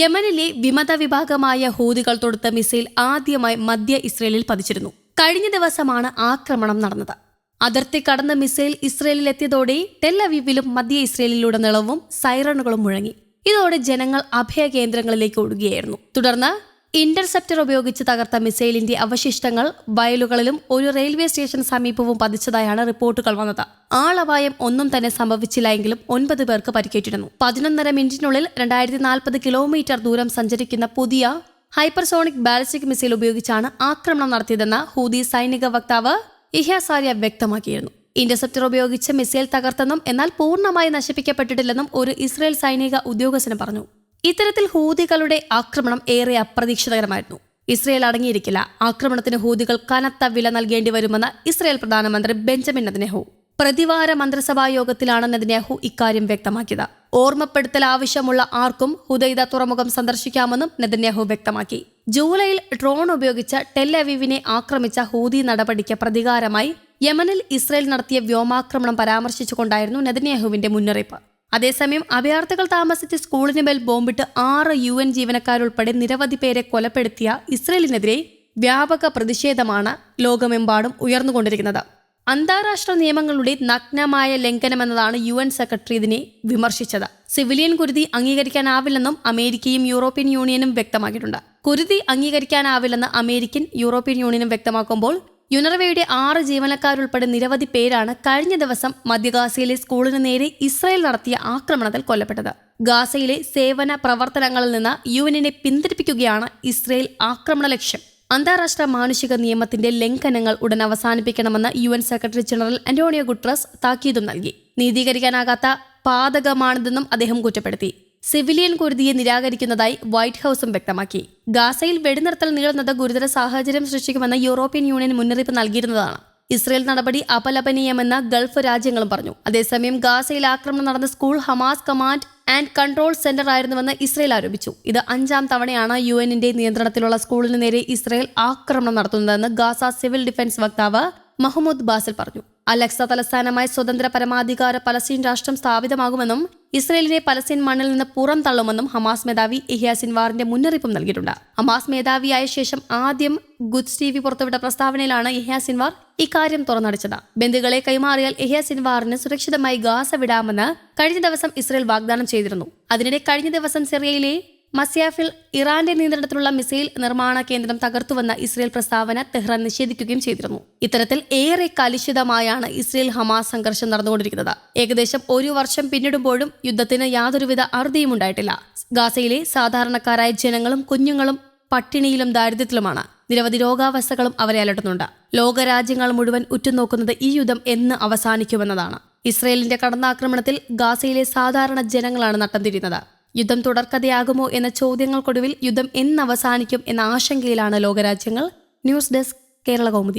യമനിലെ വിമത വിഭാഗമായ ഹൂതികൾ തൊടുത്ത മിസൈൽ ആദ്യമായി മധ്യ ഇസ്രയേലിൽ പതിച്ചിരുന്നു. കഴിഞ്ഞ ദിവസമാണ് ആക്രമണം നടന്നത്. അതിർത്തി കടന്ന മിസൈൽ ഇസ്രയേലിലെത്തിയതോടെ ടെല്ലവീവിലും മധ്യ ഇസ്രയേലിലുടനീളവും സൈറണുകളും മുഴങ്ങി. ഇതോടെ ജനങ്ങൾ അഭയ കേന്ദ്രങ്ങളിലേക്ക് ഒഴുകുകയായിരുന്നു തുടർന്ന് ഇന്റർസെപ്റ്റർ ഉപയോഗിച്ച് തകർത്ത മിസൈലിന്റെ അവശിഷ്ടങ്ങൾ വയലുകളിലും ഒരു റെയിൽവേ സ്റ്റേഷൻ സമീപവും പതിച്ചതായാണ് റിപ്പോർട്ടുകൾ വന്നത്. ആളപായം ഒന്നും തന്നെ സംഭവിച്ചില്ല എങ്കിലും ഒൻപത് പേർക്ക് പരിക്കേറ്റിരുന്നു. പതിനൊന്നര മിനിറ്റിനുള്ളിൽ രണ്ടായിരത്തി നാൽപ്പത് കിലോമീറ്റർ ദൂരം സഞ്ചരിക്കുന്ന പുതിയ ഹൈപ്പർസോണിക് ബാലിസ്റ്റിക് മിസൈൽ ഉപയോഗിച്ചാണ് ആക്രമണം നടത്തിയതെന്ന് ഹൂദി സൈനിക വക്താവ് ഇഹ്യാസാരിയ വ്യക്തമാക്കിയിരുന്നു. ഇന്റർസെപ്റ്റർ ഉപയോഗിച്ച് മിസൈൽ തകർത്തെന്നും എന്നാൽ പൂർണമായി നശിപ്പിക്കപ്പെട്ടിട്ടില്ലെന്നും ഒരു ഇസ്രയേൽ സൈനിക ഉദ്യോഗസ്ഥന് പറഞ്ഞു. ഇത്തരത്തിൽ ഹൂതികളുടെ ആക്രമണം ഏറെ അപ്രതീക്ഷിതകരമായിരുന്നു. ഇസ്രയേൽ അടങ്ങിയിരിക്കില്ല. ആക്രമണത്തിന് ഹൂതികൾ കനത്ത വില നൽകേണ്ടി വരുമെന്ന് ഇസ്രയേൽ പ്രധാനമന്ത്രി ബെഞ്ചമിൻ നെതന്യാഹു പ്രതിവാര മന്ത്രിസഭാ യോഗത്തിലാണ് നെതന്യാഹു ഇക്കാര്യം വ്യക്തമാക്കിയത്. ഓർമ്മപ്പെടുത്തൽ ആവശ്യമുള്ള ആർക്കും ഹുദൈദ തുറമുഖം സന്ദർശിക്കാമെന്നും നെതന്യാഹു വ്യക്തമാക്കി. ജൂലൈയിൽ ഡ്രോൺ ഉപയോഗിച്ച് ടെല്ലവീവിനെ ആക്രമിച്ച ഹൂതി നടപടിക്ക് പ്രതികാരമായി യമനിൽ ഇസ്രയേൽ നടത്തിയ വ്യോമാക്രമണം പരാമർശിച്ചുകൊണ്ടായിരുന്നു നെതന്യാഹുവിന്റെ മുന്നറിയിപ്പ്. അതേസമയം അഭയാർത്ഥികൾ താമസിച്ച സ്കൂളിന് മേൽ ബോംബിട്ട് ആറ് യു എൻ ജീവനക്കാരുൾപ്പെടെ നിരവധി പേരെ കൊലപ്പെടുത്തിയ ഇസ്രയേലിനെതിരെ വ്യാപക പ്രതിഷേധമാണ് ലോകമെമ്പാടും ഉയർന്നുകൊണ്ടിരിക്കുന്നത്. അന്താരാഷ്ട്ര നിയമങ്ങളുടെ നഗ്നമായ ലംഘനമെന്നതാണ് യു എൻ സെക്രട്ടറി ഇതിനെ വിമർശിച്ചത്. സിവിലിയൻ കുരുതി അംഗീകരിക്കാനാവില്ലെന്നും അമേരിക്കയും യൂറോപ്യൻ യൂണിയനും വ്യക്തമാക്കിയിട്ടുണ്ട്. കുരുതി അംഗീകരിക്കാനാവില്ലെന്ന് അമേരിക്കൻ യൂറോപ്യൻ യൂണിയനും വ്യക്തമാക്കുമ്പോൾ യുനർവയുടെ ആറ് ജീവനക്കാരുൾപ്പെടെ നിരവധി പേരാണ് കഴിഞ്ഞ ദിവസം മധ്യഗാസയിലെ സ്കൂളിന് നേരെ ഇസ്രായേൽ നടത്തിയ ആക്രമണത്തിൽ കൊല്ലപ്പെട്ടത്. ഗാസയിലെ സേവന പ്രവർത്തനങ്ങളിൽ നിന്ന് യു എന്നിനെ പിന്തിരിപ്പിക്കുകയാണ് ഇസ്രായേൽ ആക്രമണ ലക്ഷ്യം. അന്താരാഷ്ട്ര മാനുഷിക നിയമത്തിന്റെ ലംഘനങ്ങൾ ഉടൻ അവസാനിപ്പിക്കണമെന്ന് U N secretary general Antonio Guterres താക്കീതും നൽകി. നീതീകരിക്കാനാകാത്ത പാതകമാണിതെന്നും അദ്ദേഹം കുറ്റപ്പെടുത്തി. സിവിലിയൻ കുരുതിയെ നിരാകരിക്കുന്നതായി വൈറ്റ് ഹൌസും വ്യക്തമാക്കി. ഗാസയിൽ വെടിനിർത്തൽ നീളുന്നത് ഗുരുതര സാഹചര്യം സൃഷ്ടിക്കുമെന്ന് യൂറോപ്യൻ യൂണിയൻ മുന്നറിയിപ്പ് നൽകിയിരുന്നതാണ്. ഇസ്രയേൽ നടപടി അപലപനീയമെന്ന് ഗൾഫ് രാജ്യങ്ങളും പറഞ്ഞു. അതേസമയം ഗാസയിൽ ആക്രമണം നടന്ന school Hamas command and control centre ആയിരുന്നുവെന്ന് ഇസ്രയേൽ ആരോപിച്ചു. ഇത് അഞ്ചാം തവണയാണ് യു എന്നിന്റെ നിയന്ത്രണത്തിലുള്ള സ്കൂളിന് നേരെ ഇസ്രയേൽ ആക്രമണം നടത്തുന്നതെന്ന് ഗാസ സിവിൽ ഡിഫൻസ് വക്താവ് മഹമ്മൂദ് ബാസിൽ പറഞ്ഞു. അലക്സ തലസ്ഥാനമായി സ്വതന്ത്ര പരമാധികാര പലസ്തീൻ രാഷ്ട്രം സ്ഥാപിതമാകുമെന്നും ഇസ്രയേലിനെ പലസ്തീൻ മണ്ണിൽ നിന്ന് പുറം തള്ളുമെന്നും ഹമാസ് മേധാവി ഇഹിയ സിൻവാറിന്റെ മുന്നറിയിപ്പും നൽകിയിട്ടുണ്ട്. ഹമാസ് മേധാവിയായ ശേഷം ആദ്യം ഗുഡ്സ് ടി വി പുറത്തുവിട്ട പ്രസ്താവനയിലാണ് ഇഹിയ സിൻവാർ ഇക്കാര്യം തുറന്നടിച്ചത്. ബന്ധുക്കളെ കൈമാറിയാൽ ഇഹിയ സിൻവാറിന് സുരക്ഷിതമായി ഗാസ വിടാമെന്ന് കഴിഞ്ഞ ദിവസം ഇസ്രയേൽ വാഗ്ദാനം ചെയ്തിരുന്നു. അതിനിടെ കഴിഞ്ഞ ദിവസം സിറിയയിലെ മസ്യാഫിൽ ഇറാന്റെ നിയന്ത്രണത്തിലുള്ള മിസൈൽ നിർമ്മാണ കേന്ദ്രം തകർത്തുവന്ന ഇസ്രയേൽ പ്രസ്താവന തെഹ്റാൻ നിഷേധിക്കുകയും ചെയ്തിരുന്നു. ഇത്തരത്തിൽ ഏറെ കലുഷിതമായാണ് ഇസ്രയേൽ ഹമാസ് സംഘർഷം നടന്നുകൊണ്ടിരിക്കുന്നത്. ഏകദേശം ഒരു വർഷം പിന്നിടുമ്പോഴും യുദ്ധത്തിന് യാതൊരുവിധ അറുതിയും ഉണ്ടായിട്ടില്ല. ഗാസയിലെ സാധാരണക്കാരായ ജനങ്ങളും കുഞ്ഞുങ്ങളും പട്ടിണിയിലും ദാരിദ്ര്യത്തിലുമാണ്. നിരവധി രോഗാവസ്ഥകളും അവരെ അലട്ടുന്നുണ്ട്. ലോകരാജ്യങ്ങൾ മുഴുവൻ ഉറ്റുനോക്കുന്നത് ഈ യുദ്ധം എന്ന് അവസാനിക്കുമെന്നതാണ്. ഇസ്രയേലിന്റെ കടന്നാക്രമണത്തിൽ ഗാസയിലെ സാധാരണ ജനങ്ങളാണ് നട്ടം തിരിയുന്നത്. യുദ്ധം തുടർക്കഥയാകുമോ എന്ന ചോദ്യങ്ങൾക്കൊടുവിൽ യുദ്ധം എന്നവസാനിക്കും എന്ന ആശങ്കയിലാണ് ലോകരാജ്യങ്ങൾ. News desk Kerala Kaumudi